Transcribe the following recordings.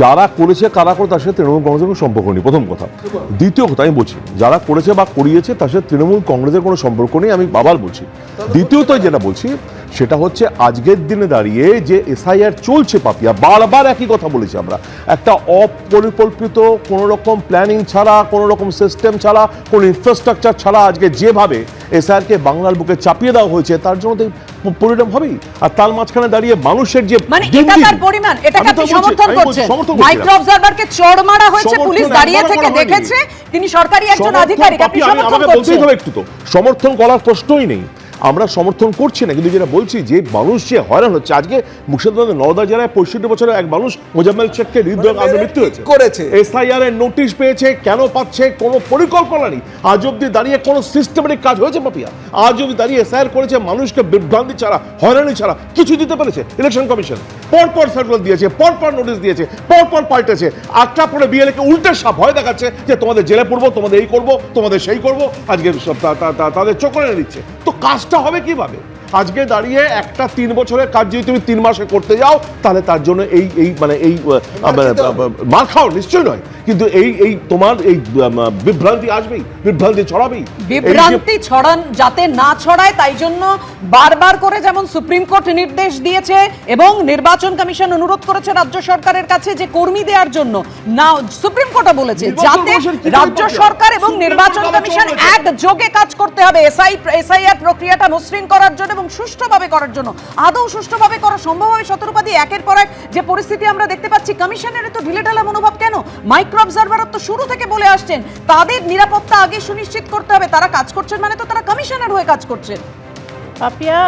যারা করেছে কারা করে তার সাথে তৃণমূল কংগ্রেসের কোনো সম্পর্ক নেই। প্রথম কথা। দ্বিতীয় কথা আমি বলছি যারা করেছে বা করিয়েছে তার সাথে তৃণমূল কংগ্রেসের কোনো সম্পর্ক নেই আমি আবার বলছি। দ্বিতীয়ত যেটা বলছি সেটা হচ্ছে আজকের দিনে দাঁড়িয়ে যে এসআইআর চলছে পাপিয়া বারবার একই কথা বলেছি আমরা। একটা অপরিকল্পিত কোনো রকম প্ল্যানিং ছাড়া কোনো রকম সিস্টেম ছাড়া কোনো ইনফ্রাস্ট্রাকচার ছাড়া আজকে যেভাবে এসআইআরকে বাংলার বুকে চাপিয়ে দেওয়া হয়েছে তার জন্য পরিণাম হবেই। আর তার মাঝখানে দাঁড়িয়ে মানুষের যে মানে এটা পরিমাণ সমর্থন করছেন। সমর্থন। মাইক্রো অবজারভারকে চড় মারা হয়েছে পুলিশ দাঁড়িয়ে থেকে দেখেছে তিনি সরকারি একজন আধিকারিক আপনি সমর্থন করছেন। একটু তো। সমর্থন করার প্রশ্নই নেই। আমরা সমর্থন করছি না। কিন্তু যেটা বলছি যে মানুষ যে হয়রান হচ্ছে আজকে মুর্শিদাবাদ নওদা জেলায় পঁয়ষট্টি বছরের এক মানুষ মোজাম্মেল শেখকে হৃদয় মৃত্যু হয়েছে করেছে। এসআইআর এর নোটিশ পেয়েছে কেন পাচ্ছে কোনো পরিকল্পনা নেই। আজ অব্দি দাঁড়িয়ে কোনো সিস্টেমেটিক কাজ হয়েছে পাপিয়া? আজ অব্দি দাঁড়িয়ে এসআইআর করেছে মানুষকে বিভ্রান্তি ছাড়া হয়রানি ছাড়া কিছু দিতে পেরেছে ইলেকশন কমিশন পর পর সার্কুলার দিয়েছে পর পর নোটিশ দিয়েছে পর পর পাল্টেছে। একটা পরে বিএলএকে উল্টে সাপ ভয় দেখাচ্ছে যে তোমাদের জেলে পড়ব তোমাদের এই করব তোমাদের সেই করব। আজকে তাদের চোখ দিচ্ছে। তো কাজটা হবে কীভাবে? আজকে দাঁড়িয়ে একটা তিন বছরের কাজ যদি তুমি তিন মাসে করতে যাও তাহলে তার জন্য এই এই মানে এই মার খাও নিশ্চয় নয় কিন্তু এই এই তোমার এই বিভ্রান্তি আসবেই বিভ্রান্তি ছড়াবেই। বিভ্রান্তি ছড়ান যাতে না ছড়ায় তাই জন্য বারবার করে যেমন সুপ্রিম কোর্ট নির্দেশ দিয়েছে এবং নির্বাচন কমিশন অনুরোধ করেছে রাজ্য সরকারের কাছে যে কর্মী দেওয়ার জন্য। না সুপ্রিম কোর্টও বলেছে নির্বাচন যাতে রাজ্য সরকার এবং নির্বাচন কমিশন। একযোগে কাজ করতে হবে। এসআই এসআইআর প্রক্রিয়াটা মসৃণ করার জন্য এবং সুষ্ঠুভাবে করার জন্য। আদৌ সুষ্ঠুভাবে করা সম্ভব হবে? সতর্কবাদী একের পর এক যে পরিস্থিতি আমরা দেখতে পাচ্ছি কমিশনের তো ঢিলেঢালা মনোভাব কেন? মাইক্রো অবজারভার তো শুরু থেকে বলে আসছেন, তাদের নিরাপত্তা আগে সুনিশ্চিত করতে হবে। তারা কাজ করছেন মানে তো তারা কমিশনের হয়ে কাজ করছেন। পাপিয়া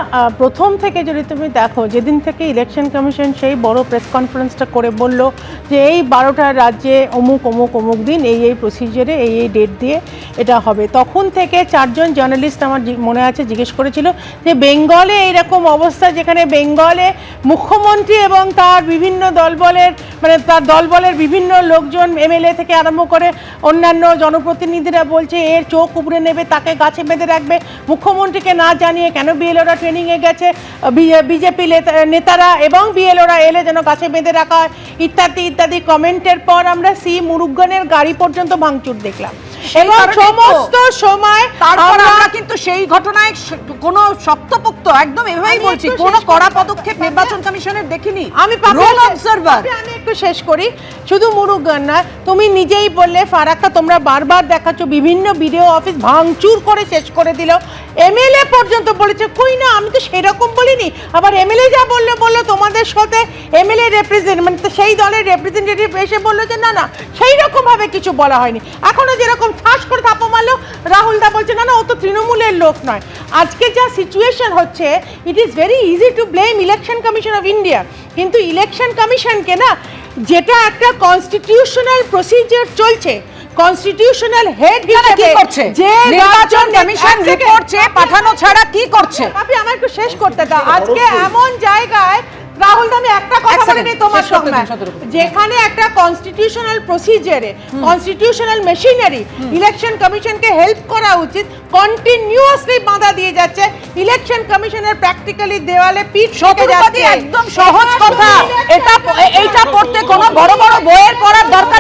প্রথম থেকে যদি তুমি দেখো, যেদিন থেকে ইলেকশন কমিশন সেই বড় প্রেস কনফারেন্সটা করে বলল যে এই বারোটা রাজ্যে অমুক অমুক অমুক দিন এই এই প্রসিজারে এই এই ডেট দিয়ে এটা হবে। তখন থেকে চারজন জার্নালিস্ট আমার মনে আছে, জিজ্ঞেস করেছিল যে বেঙ্গলে এইরকম অবস্থা যেখানে বেঙ্গলে মুখ্যমন্ত্রী এবং তার বিভিন্ন দলবলের মানে তার দলবলের বিভিন্ন লোকজন এমএলএ থেকে আরম্ভ করে অন্যান্য জনপ্রতিনিধিরা বলছে এর চোখ উপড়ে নেবে তাকে গাছে বেঁধে রাখবে। মুখ্যমন্ত্রীকে না জানিয়ে কেন বিএলওরা ট্রেনিংয়ে গেছে? বিজেপি নেতারা এবং বিএলওরা এলে যেন গাছে বেঁধে রাখা হয়। ইত্যাদি ইত্যাদি কমেন্টের পর আমরা সি মুরুগানের গাড়ি পর্যন্ত ভাঙচুর দেখলাম। এবং সমস্ত সময় তারপর আমরা- কিন্তু সেই ঘটনায় কোনো শক্তপোক্ত একদম এভাবেই বলছি কোনো কড়া পদক্ষেপ নির্বাচন কমিশনের দেখিনি। আমি রোল অবজারভার আমি একটু শেষ করি। শুধু মুরুগান না তুমি নিজেই বললে ফারাক্কা তোমরা বারবার দেখাচ্ছ বিভিন্ন ভিডিও অফিস ভাঙচুর করে শেষ করে দিল। এমএলএ পর্যন্ত বলেছে কই না আমি তো সেরকম বলিনি। আবার এমএলএ যা বলল বলল তোমাদের সাথে এমএলএ রিপ্রেজেন্ট মানে তো সেই দলের রিপ্রেজেন্টেটিভ এসে বলল যে না না সেই রকম ভাবে কিছু বলা হয়নি। এখনও যেরকম ঠাস করে থাপো মারলো রাহুল দা বলছে না না ও তো তৃণমূলের লোক নয়। আজকে যা সিচুয়েশন হচ্ছে it is very easy to blame election commission of India কিন্তু ইলেকশন কমিশনকে না যেটা একটা কনস্টিটিউশনাল প্রসিজার চলছে কনস্টিটিউশনাল হেড হিসেবে করছে? যে নির্বাচন কমিশন রিপোর্ট চেয়ে পাঠানো ছাড়া কি করছে? আপনি আমার একটু শেষ করতে দাও। আজকে এমন জায়গায় রাহুল আমি একটা কথা বলিনি তোমার সঙ্গে। যেখানে একটা কনস্টিটিউশনাল প্রসিজারে কনস্টিটিউশনাল মেশিনারি ইলেকশন কমিশনকে হেল্প করা উচিত কন্টিনিউয়াসলি বাধা দিয়ে যাচ্ছে ইলেকশন কমিশনের প্র্যাকটিক্যালি দেওয়ালে পিঠ শতরূপাদি যাচ্ছে। একদম সহজ কথা। এটা এইটা পড়তে কোনো বড় বড় বইয়ের পড়ার দরকার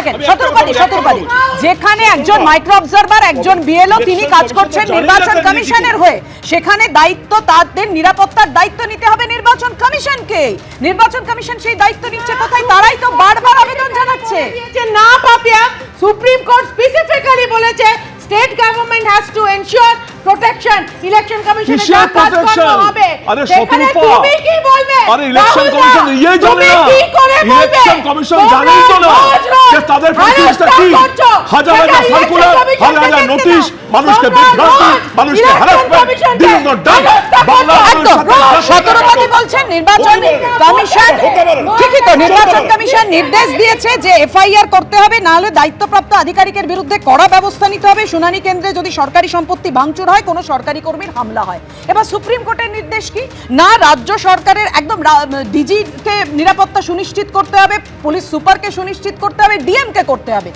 সেকেন্ড শতরূপাদি শতরূপাদি যেখানে একজন মাইক্রো অবজারভার একজন বিএলও তিনি কাজ করছেন নির্বাচন কমিশনের হয়ে। সেখানে দায়িত্ব তাদের নিরাপত্তার দায়িত্ব নিতে হবে নির্বাচন কমিশনকে। নির্বাচন কমিশন সেই দায়িত্ব নিচ্ছে কোথায়? তারাই তো বারবার আবেদন জানাচ্ছে। যে না পাপিয়া সুপ্রিম কোর্ট স্পেসিফিক্যালি বলেছে state government has to ensure protection election কমিশনের যা কাজ protection? হবে আরে শতরূপা। তুমি কি বলবে? আরে ইলেকশন কমিশন ইয়ে জানে না। কি করে বলবে? ইলেকশন কমিশন জানেই তো না। যে তাদের harassment কি। হাজার হাজার সার্কুলার হাজার হাজার নোটিশ। মানুষকে বিভ্রান্তি মানুষকে harassment this is not done Bangla বলছেন? নির্বাচন কমিশন ঠিকই তো নির্বাচন কমিশন নির্দেশ দিয়েছে যে এফআইআর করতে হবে না হলে দায়িত্বপ্রাপ্ত আধিকারিকের বিরুদ্ধে কড়া ব্যবস্থা নিতে হবে। শুনানি কেন্দ্রে যদি সরকারি সম্পত্তি ভাঙচুর হয়, কোনো সরকারি কর্মীর হামলা হয়। এবার সুপ্রিম কোর্টের নির্দেশ কি? না, রাজ্য সরকারের একদম ডিজিকে নিরাপত্তা সুনিশ্চিত করতে হবে, পুলিশ সুপারকে সুনিশ্চিত করতে হবে, ডিএমকে করতে হবে।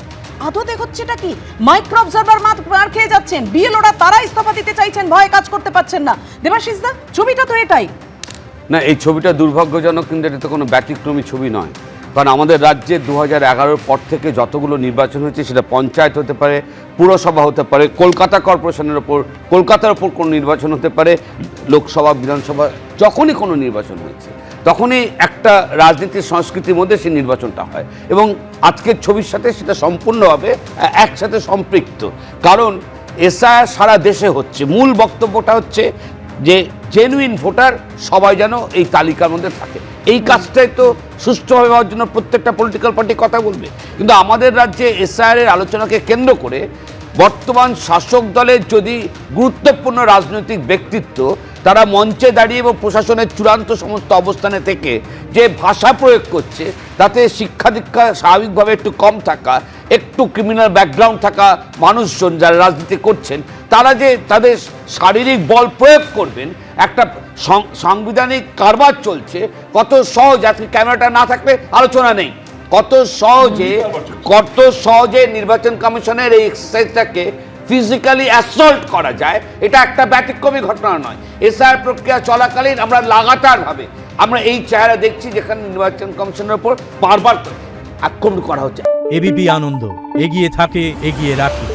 আদতে হচ্ছেটা কি? মাইক্রো অবজারভার মার খেয়ে যাচ্ছেন। বিএলওরা তারা ইস্তফা দিতে চাইছেন, ভয়ে কাজ করতে পারছেন না। দেবাশিস দা, ছবিটা তো এটাই। না, এই ছবিটা দুর্ভাগ্যজনক কিন্তু এটা তো কোনো ব্যতিক্রমী ছবি নয়। কারণ আমাদের রাজ্যে দু হাজার পর থেকে যতগুলো নির্বাচন হয়েছে, সেটা পঞ্চায়েত হতে পারে, পুরসভা হতে পারে, কলকাতা কর্পোরেশনের ওপর, কলকাতার ওপর কোনো নির্বাচন হতে পারে, লোকসভা, বিধানসভা, যখনই কোনো নির্বাচন হয়েছে, তখনই একটা রাজনীতির সংস্কৃতির মধ্যে সেই নির্বাচনটা হয়। এবং আজকের ছবির সাথে সেটা সম্পূর্ণভাবে একসাথে সম্পৃক্ত। কারণ এসআর সারা দেশে হচ্ছে। মূল বক্তব্যটা হচ্ছে যে জেনুইন ভোটার সবাই যেন এই তালিকার মধ্যে থাকে। এই কাজটাই তো সুষ্ঠুভাবে হওয়ার জন্য প্রত্যেকটা পলিটিক্যাল পার্টি কথা বলবে। কিন্তু আমাদের রাজ্যে এসআইআর এর আলোচনাকে কেন্দ্র করে বর্তমান শাসক দলের যদি গুরুত্বপূর্ণ রাজনৈতিক ব্যক্তিত্ব তারা মঞ্চে দাঁড়িয়ে এবং প্রশাসনের চূড়ান্ত সমস্ত অবস্থানে থেকে যে ভাষা প্রয়োগ করছে, তাতে শিক্ষা দীক্ষা স্বাভাবিকভাবে একটু কম থাকা, একটু ক্রিমিনাল ব্যাকগ্রাউন্ড থাকা মানুষজন যারা রাজনীতি করছেন, তারা যে তাদের শারীরিক বল প্রয়োগ করবেন একটা সাংবিধানিক কারবার চলছে, কত সহজ, আজকে ক্যামেরাটা না থাকলে আলোচনা নেই। কত সহজে কত সহজে নির্বাচন কমিশনের এই এক্সারসাইজটাকে ফিজিক্যালি অ্যাসল্ট করা যায়, এটা একটা ব্যতিক্রমী ঘটনা নয়। এসআর প্রক্রিয়া চলাকালীন আমরা লাগাতারভাবে, আমরা এই চেহারা দেখছি যেখানে নির্বাচন কমিশনের উপর বারবার আক্রমণ করা হচ্ছে। এবিপি আনন্দ, এগিয়ে থাকে, এগিয়ে রাখে।